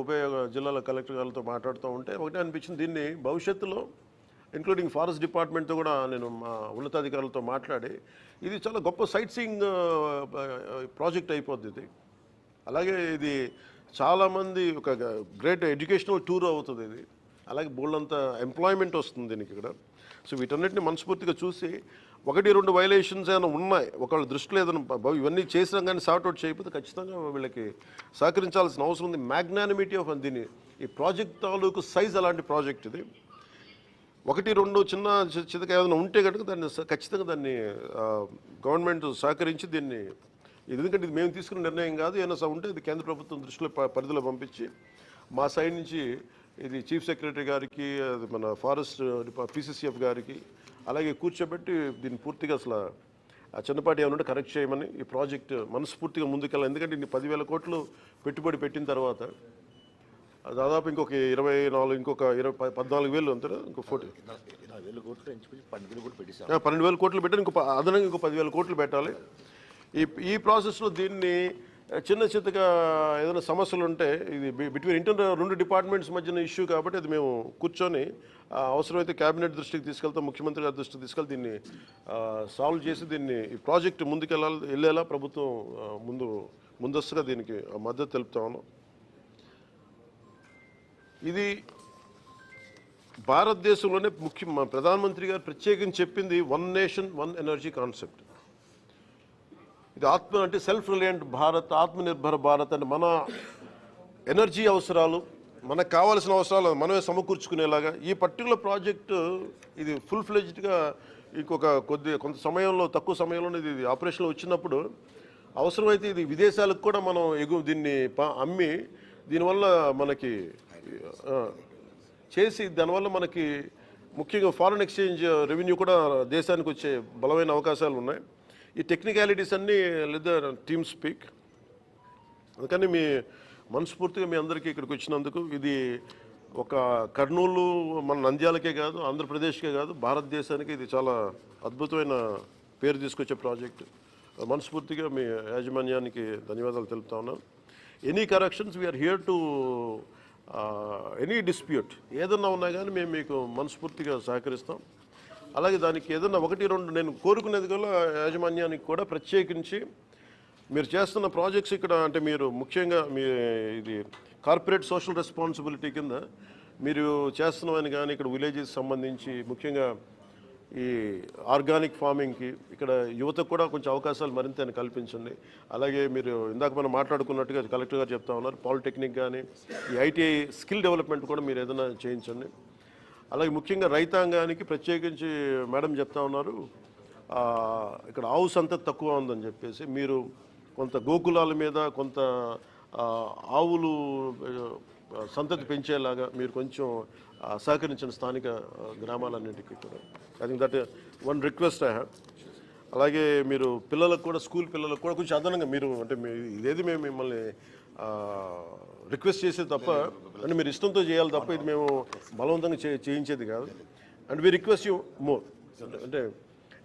ఉభయ జిల్లాల కలెక్టర్ గారితో మాట్లాడుతూ ఉంటే ఒకటే అనిపించింది. దీన్ని భవిష్యత్తులో ఇంక్లూడింగ్ ఫారెస్ట్ డిపార్ట్మెంట్తో కూడా నేను మా ఉన్నతాధికారులతో మాట్లాడి ఇది చాలా గొప్ప సైట్ సీయింగ్ ప్రాజెక్ట్ అయిపోద్ది ఇది. అలాగే ఇది చాలామంది ఒక గ్రేట్ ఎడ్యుకేషనల్ టూర్ అవుతుంది ఇది. అలాగే బోల్డంత ఎంప్లాయ్మెంట్ వస్తుంది దీనికి ఇక్కడ సో వీటన్నిటిని మనస్ఫూర్తిగా చూసి ఒకటి రెండు వైలేషన్స్ ఏమైనా ఉన్నాయి ఒకళ్ళ దృష్టిలో ఏదైనా ఇవన్నీ చేసినా కానీ సార్ట్అవుట్ చేయకపోతే ఖచ్చితంగా వీళ్ళకి సహకరించాల్సిన అవసరం ఉంది. మ్యాగ్నానిమిటీ ఆఫ్ దీన్ని ఈ ప్రాజెక్ట్ తాలూకు సైజ్ అలాంటి ప్రాజెక్ట్ ఇది. ఒకటి రెండు చిన్న చితక ఏదైనా ఉంటే కనుక దాన్ని ఖచ్చితంగా దాన్ని గవర్నమెంట్ సహకరించి దీన్ని ఎందుకంటే ఇది మేము తీసుకున్న నిర్ణయం కాదు. ఏమైనా ఉంటే ఇది కేంద్ర ప్రభుత్వం దృష్టిలో పరిధిలో పంపించి మా సైడ్ నుంచి ఇది చీఫ్ సెక్రటరీ గారికి అది మన ఫారెస్ట్ పీసీసీఎఫ్ గారికి అలాగే కూర్చోబెట్టి దీన్ని పూర్తిగా అసలు ఆ చిన్నపాటి ఏమన్నా కరెక్ట్ చేయమని ఈ ప్రాజెక్ట్ మనస్ఫూర్తిగా ముందుకెళ్ళాలి. ఎందుకంటే ఇన్ని పదివేల కోట్లు పెట్టుబడి పెట్టిన తర్వాత దాదాపు ఇంకొక ఇరవై నాలుగు ఇంకొక ఇరవై పద్నాలుగు వేలు అంటారా ఇంకో ఫోర్టీ. పన్నెండు వేలు కోట్లు పెట్టాలి ఇంకో అదనంగా ఇంకో పదివేల కోట్లు పెట్టాలి. ఈ ఈ ప్రాసెస్లో దీన్ని చిన్న చిన్నగా ఏదైనా సమస్యలు ఉంటే ఇది బిట్వీన్ ఇంటర్ రెండు డిపార్ట్మెంట్స్ మధ్యన ఇష్యూ కాబట్టి అది మేము కూర్చొని అవసరమైతే క్యాబినెట్ దృష్టికి తీసుకెళ్తాం ముఖ్యమంత్రి గారి దృష్టికి తీసుకెళ్తే దీన్ని సాల్వ్ చేసి దీన్ని ఈ ప్రాజెక్ట్ ముందుకెళ్ళాలి వెళ్ళేలా ప్రభుత్వం ముందు ముందస్తుగా దీనికి మద్దతు తెలుపుతా ఉన్నాం. ఇది భారతదేశంలోనే ముఖ్య ప్రధానమంత్రి గారు ప్రత్యేకించి చెప్పింది one nation one energy concept ఇది ఆత్మ అంటే సెల్ఫ్ రిలయంట్ భారత్ ఆత్మనిర్భర భారత్ అంటే మన ఎనర్జీ అవసరాలు మనకు కావాల్సిన అవసరాలు మనమే సమకూర్చుకునేలాగా. ఈ పర్టికులర్ ప్రాజెక్టు ఇది ఫుల్ ఫ్లెజ్డ్గా ఇంకొక కొద్ది కొంత సమయంలో తక్కువ సమయంలోనే ఇది ఆపరేషన్లో వచ్చినప్పుడు అవసరమైతే ఇది విదేశాలకు కూడా మనం ఎగు దీన్ని అమ్మి దీనివల్ల మనకి చేసి దానివల్ల మనకి ముఖ్యంగా ఫారెన్ ఎక్స్చేంజ్ రెవెన్యూ కూడా దేశానికి వచ్చే బలమైన అవకాశాలు ఉన్నాయి. ఈ టెక్నికాలిటీస్ అన్నీ లేదా టీమ్ స్పీక్ అందుకని మీ మనస్ఫూర్తిగా మీ అందరికీ ఇక్కడికి వచ్చినందుకు ఇది ఒక కర్నూలు మన నంద్యాలకే కాదు ఆంధ్రప్రదేశ్కే కాదు భారతదేశానికి ఇది చాలా అద్భుతమైన పేరు తీసుకొచ్చే ప్రాజెక్ట్ మనస్ఫూర్తిగా మీ యాజమాన్యానికి ధన్యవాదాలు తెలుపుతా ఉన్నాను any corrections we are here to any dispute ఏదన్నా ఉన్నా కానీ మేము మీకు మనస్ఫూర్తిగా సహకరిస్తాం. అలాగే దానికి ఏదన్నా ఒకటి రెండు నేను కోరుకునేది కూడా యాజమాన్యానికి కూడా ప్రత్యేకించి మీరు చేస్తున్న ప్రాజెక్ట్స్ ఇక్కడ అంటే మీరు ముఖ్యంగా మీ ఇది కార్పొరేట్ సోషల్ రెస్పాన్సిబిలిటీ కింద మీరు చేస్తున్నవని కానీ ఇక్కడ విలేజెస్ సంబంధించి ముఖ్యంగా ఈ ఆర్గానిక్ ఫార్మింగ్కి ఇక్కడ యువతకు కూడా కొంచెం అవకాశాలు మరింత కల్పించండి. అలాగే మీరు ఇందాక మనం మాట్లాడుకున్నట్టుగా కలెక్టర్ గారు చెప్తా ఉన్నారు పాలిటెక్నిక్ కానీ ఈ ఐటీఐ స్కిల్ డెవలప్మెంట్ కూడా మీరు ఏదైనా చేయించండి. అలాగే ముఖ్యంగా రైతాంగానికి ప్రత్యేకించి మేడం చెప్తా ఉన్నారు ఇక్కడ ఆవు సంతతి తక్కువ ఉందని చెప్పేసి మీరు కొంత గోకులాల మీద కొంత ఆవులు సంతతి పెంచేలాగా మీరు కొంచెం సహకరించిన స్థానిక గ్రామాలన్నింటికి కూడా. I think that one request I have అలాగే మీరు పిల్లలకు కూడా స్కూల్ పిల్లలకు కూడా కొంచెం అదనంగా మీరు అంటే ఇదేది మేము మిమ్మల్ని రిక్వెస్ట్ చేసేది తప్ప అంటే మీరు ఇష్టంతో చేయాలి తప్ప ఇది మేము బలవంతంగా చే చేయించేది కాదు. And we request you more అంటే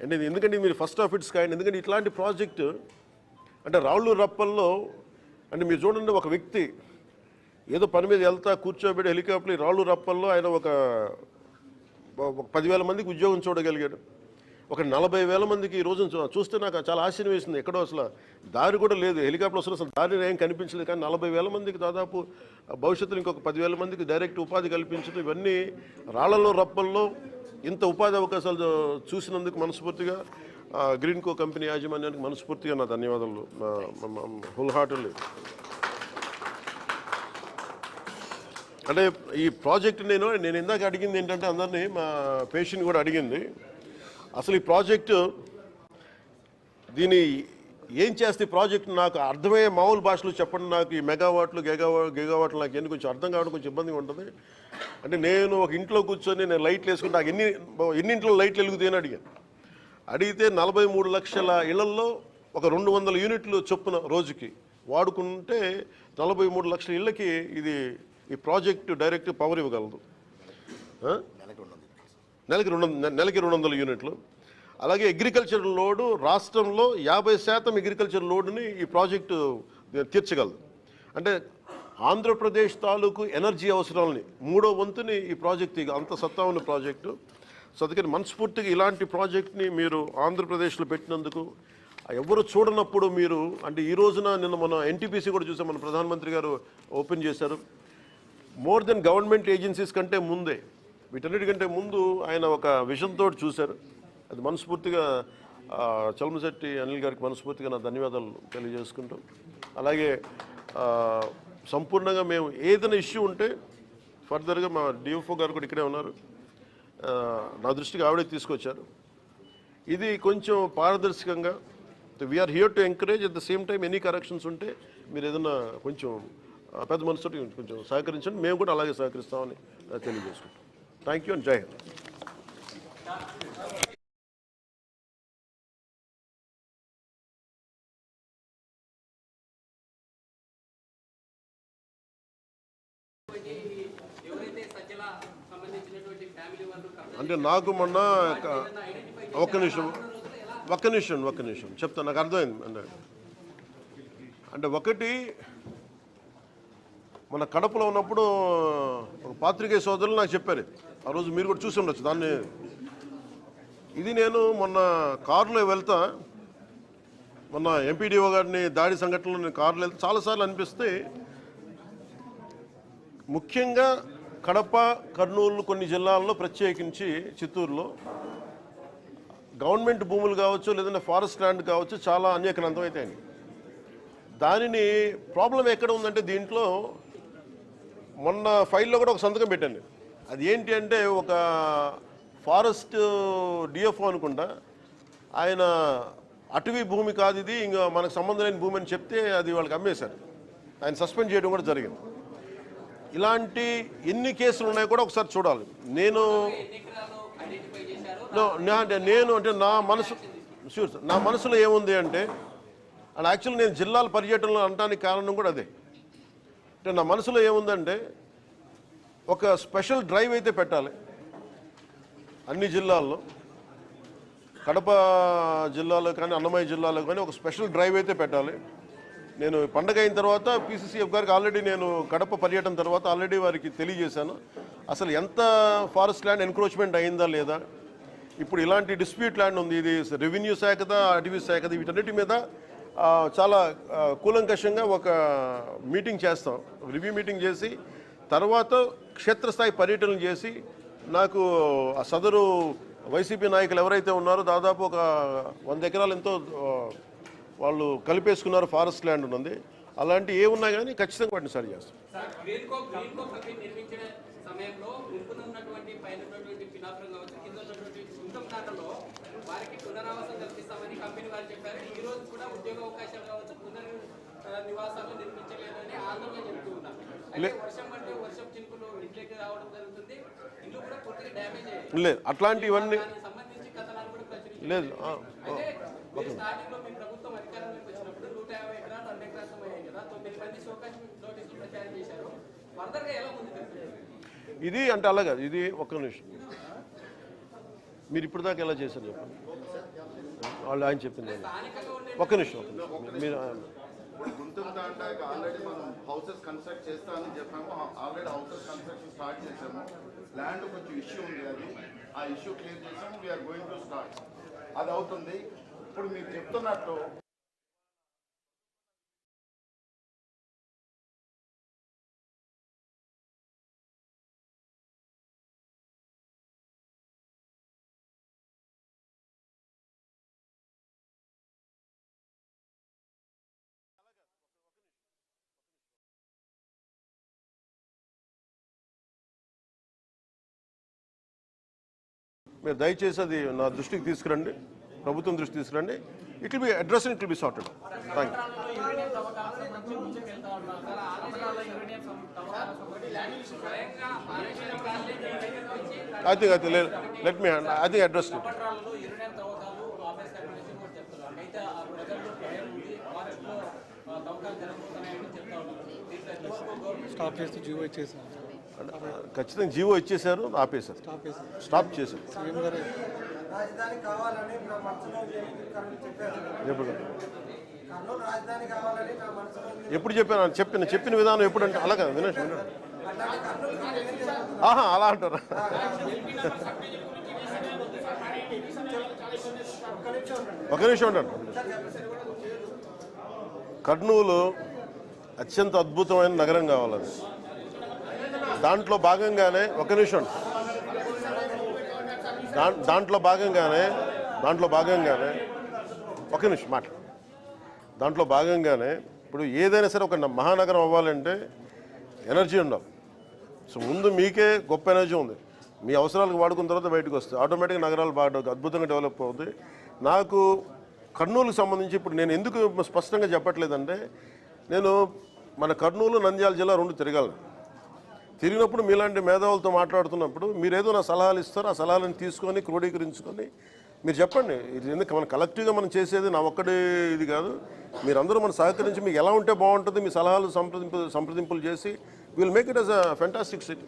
అంటే ఇది ఎందుకంటే మీరు ఫస్ట్ ఆఫ్ ఇట్స్ కాయండి ఎందుకంటే ఇట్లాంటి ప్రాజెక్టు అంటే రాళ్ళు రప్పల్లో అంటే మీరు చూడండి ఒక వ్యక్తి ఏదో పని మీద వెళ్తా కూర్చోబెట్టి హెలికాప్టర్ రాళ్ళు రప్పల్లో ఆయన ఒక ఒక పదివేల మందికి ఉద్యోగం చూడగలిగాడు. ఒక నలభై వేల మందికి ఈ రోజు చూ- చూస్తే నాకు చాలా ఆశ్చర్యం వేసింది. ఎక్కడో అసలు దారి కూడా లేదు. హెలికాప్టర్ వస్తున్న అసలు దారి ఏం కనిపించలేదు. కానీ నలభై వేల మందికి దాదాపు భవిష్యత్తులో ఇంకొక పదివేల మందికి డైరెక్ట్ ఉపాధి కల్పించడం ఇవన్నీ రాళ్ళలో రప్పల్లో ఇంత ఉపాధి అవకాశాలు చూసినందుకు మనస్ఫూర్తిగా గ్రీన్ కో కంపెనీ యాజమాన్యానికి మనస్ఫూర్తిగా నా ధన్యవాదాలు. ఫుల్ హార్ట్లీ అంటే ఈ ప్రాజెక్ట్ నేను నేను ఇందాక అడిగింది ఏంటంటే అందరినీ మా పేషెంట్ కూడా అడిగింది. అసలు ఈ ప్రాజెక్టు దీని ఏం చేస్తే ప్రాజెక్ట్ నాకు అర్థమయ్యే మామూలు భాషలో చెప్పండి నాకు ఈ మెగావాట్లు గెగావా గెగావాట్లు నాకు ఎన్ని కొంచెం అర్థం కావడం కొంచెం ఇబ్బందిగా ఉంటుంది. అంటే నేను ఒక ఇంట్లో కూర్చొని నేను లైట్లు వేసుకుంటే నాకు ఎన్ని ఎన్ని ఇంట్లో లైట్లు వెలుగుతాయి అని అడిగాను. అడిగితే నలభై మూడు లక్షల ఇళ్ళల్లో ఒక రెండు వందల యూనిట్లు చొప్పున రోజుకి వాడుకుంటే నలభై మూడు లక్షల ఇళ్ళకి ఇది ఈ ప్రాజెక్టు డైరెక్ట్ పవర్ ఇవ్వగలదు. నెలకి రెండు నెలకి రెండు వందల యూనిట్లు. అలాగే అగ్రికల్చర్ లోడు రాష్ట్రంలో యాభై శాతం అగ్రికల్చర్ లోడుని ఈ ప్రాజెక్టు తీర్చగలదు. అంటే ఆంధ్రప్రదేశ్ తాలూకు ఎనర్జీ అవసరాలని మూడో వంతుని ఈ ప్రాజెక్ట్ ఇక అంత సత్తా ఉన్న ప్రాజెక్టు. సో అందుకని మనస్ఫూర్తిగా ఇలాంటి ప్రాజెక్ట్ని మీరు ఆంధ్రప్రదేశ్లో పెట్టినందుకు ఎవరు చూడనప్పుడు మీరు అంటే ఈ రోజున నిన్న మన ఎన్టీపీసీ కూడా చూసాం మన ప్రధానమంత్రి గారు ఓపెన్ చేశారు. మోర్ దెన్ గవర్నమెంట్ ఏజెన్సీస్ కంటే ముందే వీటన్నిటికంటే ముందు ఆయన ఒక విజన్ చూశారు. అది మనస్ఫూర్తిగా చలమశెట్టి అనిల్ గారికి మనస్ఫూర్తిగా నా ధన్యవాదాలు తెలియజేసుకుంటాం. అలాగే సంపూర్ణంగా మేము ఏదైనా ఇష్యూ ఉంటే ఫర్దర్గా మా డిఎఫ్ఓ గారు కూడా ఇక్కడే ఉన్నారు. నా దృష్టికి ఆవిడే తీసుకొచ్చారు. ఇది కొంచెం పారదర్శకంగా we are here to encourage at the same time any corrections ఉంటే మీరు ఏదైనా కొంచెం పెద్ద మనసుతో కొంచెం సహకరించండి. మేము కూడా అలాగే సహకరిస్తామని తెలియజేసుకుంటాం thank you and Jai Hind అంటే నాకు మొన్న ఒక- ఒక్క నిమిషం ఒక్క నిమిషం ఒక్క నిమిషం. చెప్తాను నాకు అర్థమైంది. అంటే అంటే ఒకటి మన కడపలో ఉన్నప్పుడు ఒక పాత్రికేయ సోదరులు నాకు చెప్పారు. ఆ రోజు మీరు కూడా చూసి ఉండొచ్చు దాన్ని. ఇది నేను మొన్న కారులో వెళ్తా. మొన్న ఎంపీడీఓ గారిని దాడి సంఘటనలో నేను కారులో వెళ్తే చాలాసార్లు అనిపిస్తే ముఖ్యంగా కడప కర్నూలు కొన్ని జిల్లాల్లో ప్రత్యేకించి చిత్తూరులో గవర్నమెంట్ భూములు కావచ్చు లేదంటే ఫారెస్ట్ ల్యాండ్ కావచ్చు చాలా అనేక నందమవుతాయి దానిని ప్రాబ్లం ఎక్కడ ఉందంటే దీంట్లో మొన్న ఫైల్లో కూడా ఒక సంతకం పెట్టాను. అది ఏంటి అంటే ఒక ఫారెస్ట్ డిఎఫ్ఓ అనుకుంటా ఆయన అటవీ భూమి కాదు ఇది ఇంకా మనకు సంబంధం లేని భూమి అని చెప్తే అది వాళ్ళకి అమ్మేశారు. ఆయన సస్పెండ్ చేయడం కూడా జరిగింది. ఇలాంటి ఎన్ని కేసులు ఉన్నాయో కూడా ఒకసారి చూడాలి. నేను అంటే నేను అంటే నా మనసు షూర్ నా మనసులో ఏముంది అంటే అండ్ యాక్చువల్లీ నేను జిల్లాల పర్యటనలో అనడానికి కారణం కూడా అదే. అంటే నా మనసులో ఏముందంటే ఒక స్పెషల్ డ్రైవ్ అయితే పెట్టాలి. అన్ని జిల్లాల్లో. కడప జిల్లాలో కానీ అన్నమయ్య జిల్లాలో కానీ ఒక స్పెషల్ డ్రైవ్ అయితే పెట్టాలి. నేను పండగ అయిన తర్వాత పీసీసీఎఫ్ గారికి ఆల్రెడీ నేను కడప పర్యటన తర్వాత ఆల్రెడీ వారికి తెలియజేశాను. అసలు ఎంత ఫారెస్ట్ ల్యాండ్ ఎన్క్రోచ్మెంట్ అయిందా లేదా? ఇప్పుడు ఇలాంటి డిస్ప్యూట్ ల్యాండ్ ఉంది. ఇది రెవెన్యూ శాఖదా అటవీ శాఖదా వీటన్నిటి మీద చాలా కూలంకషంగా ఒక మీటింగ్ చేస్తాం. రివ్యూ మీటింగ్ చేసి తర్వాత క్షేత్రస్థాయి పర్యటనలు చేసి నాకు ఆ సదరు వైసీపీ నాయకులు ఎవరైతే ఉన్నారో దాదాపు ఒక వంద ఎకరాలు ఎంతో వాళ్ళు కలిపేసుకున్నారు ఫారెస్ట్ ల్యాండ్ ఉన్నది అలాంటి ఏ ఉన్నా కానీ ఖచ్చితంగా వాటిని సరి చేస్తాం. సమయంలో ఉన్నటువంటి పైన ఉన్నటువంటి పినాపురం కావచ్చు కింద ఉన్నటువంటి వారికి పునరావాసం కల్పిస్తామని కంపెనీ వారు చెప్పారు. ఈ రోజు కూడా ఉద్యోగ అవకాశాలు కావచ్చు పునర్ నివాసాలు నిర్మించలేదని ఆందోళన చెప్తూ ఉన్నారు. అయితే వర్షం పడితే వర్షం చినుకులు ఇంట్లోకి రావడం జరుగుతుంది. ఇల్లు కూడా పూర్తిగా డ్యామేజ్ అయ్యాయి. లేదు అట్లాంటివన్నీ సంబంధించి కథనాలు కూడా ప్రచురించారు. లేదు ఆ, అయితే మీరు స్టార్టింగ్లో మీ ప్రభుత్వం అధికారంలోకి వచ్చినప్పుడు నూట యాభై ఎకరాలు రెండు ఎకరాలు అయ్యాయి కదా తొమ్మిది మంది షోకాస్ నోటీసులు ప్రచారం చేశారు ఫర్దర్గా ఎలా ముందుకు వెళ్తుంది? ఇది అంటే అలాగా ఇది ఒక్క నిమిషం. మీరు ఇప్పుడు దాకా ఎలా చేశారు చెప్పండి. వాళ్ళు ఆయన చెప్పింది ఒక్క నిమిషం ఒక్క నిమిషం. మీరు ఇప్పుడు గుంటూరు దాటాక ఆల్రెడీ మనం హౌసెస్ కన్స్ట్రక్ట్ చేస్తామని చెప్పాము. ఆల్రెడీ హౌసెస్ కన్స్ట్రక్షన్ స్టార్ట్ చేసాము ల్యాండ్ కొంచెం ఇష్యూ ఉంది అది. ఆ ఇష్యూ క్లియర్ చేసాము we are going to start అది అవుతుంది. ఇప్పుడు మీరు చెప్తున్నట్టు మీరు దయచేసి అది నా దృష్టికి తీసుకురండి ప్రభుత్వం దృష్టికి తీసుకురండి. It will be address it will be sorted thank you I think I think let me I think address stop చేస్తూ జీవో ఇచ్చేసాను ఖచ్చితంగా జీవో ఇచ్చేశారు ఆపేశారు. స్టాప్ చేశారు. ఉంది. ఎప్పుడు? చెప్పాను? చెప్పిన చెప్పిన విధానం ఎప్పుడంటే అలాగే వినేష్ వినండి? ఆహా అలా అంటారా. ఒక నిమిషం ఉండండి. కర్నూలు అత్యంత అద్భుతమైన నగరం కావాలని. దాంట్లో భాగంగానే ఒక నిమిషం. దా- దాంట్లో భాగంగానే దాంట్లో భాగంగానే ఒక నిమిషం మాట దాంట్లో భాగంగానే ఇప్పుడు ఏదైనా సరే ఒక మహానగరం అవ్వాలంటే ఎనర్జీ ఉండాలి. సో ముందు మీకే గొప్ప ఎనర్జీ ఉంది. మీ అవసరాలకు వాడుకున్న తర్వాత బయటకు వస్తాయి ఆటోమేటిక్గా నగరాలు బాగా అద్భుతంగా డెవలప్ అవుతాయి నాకు కర్నూలుకు సంబంధించి ఇప్పుడు నేను ఎందుకు స్పష్టంగా చెప్పట్లేదంటే నేను మన కర్నూలు నంద్యాల జిల్లా రెండు తిరగాలి. తిరిగినప్పుడు మీలాంటి మేధావులతో మాట్లాడుతున్నప్పుడు మీరు ఏదో నా సలహాలు ఇస్తారు ఆ సలహాలను తీసుకొని క్రోడీకరించుకొని మీరు చెప్పండి. ఇది ఎందుకు మన కలెక్టివ్గా మనం చేసేది నా ఒక్కడి ఇది కాదు. మీరందరూ మనం సహకరించి మీకు ఎలా ఉంటే బాగుంటుంది మీ సలహాలు సంప్రదింపు సంప్రదింపులు చేసి will make it us a fantastic city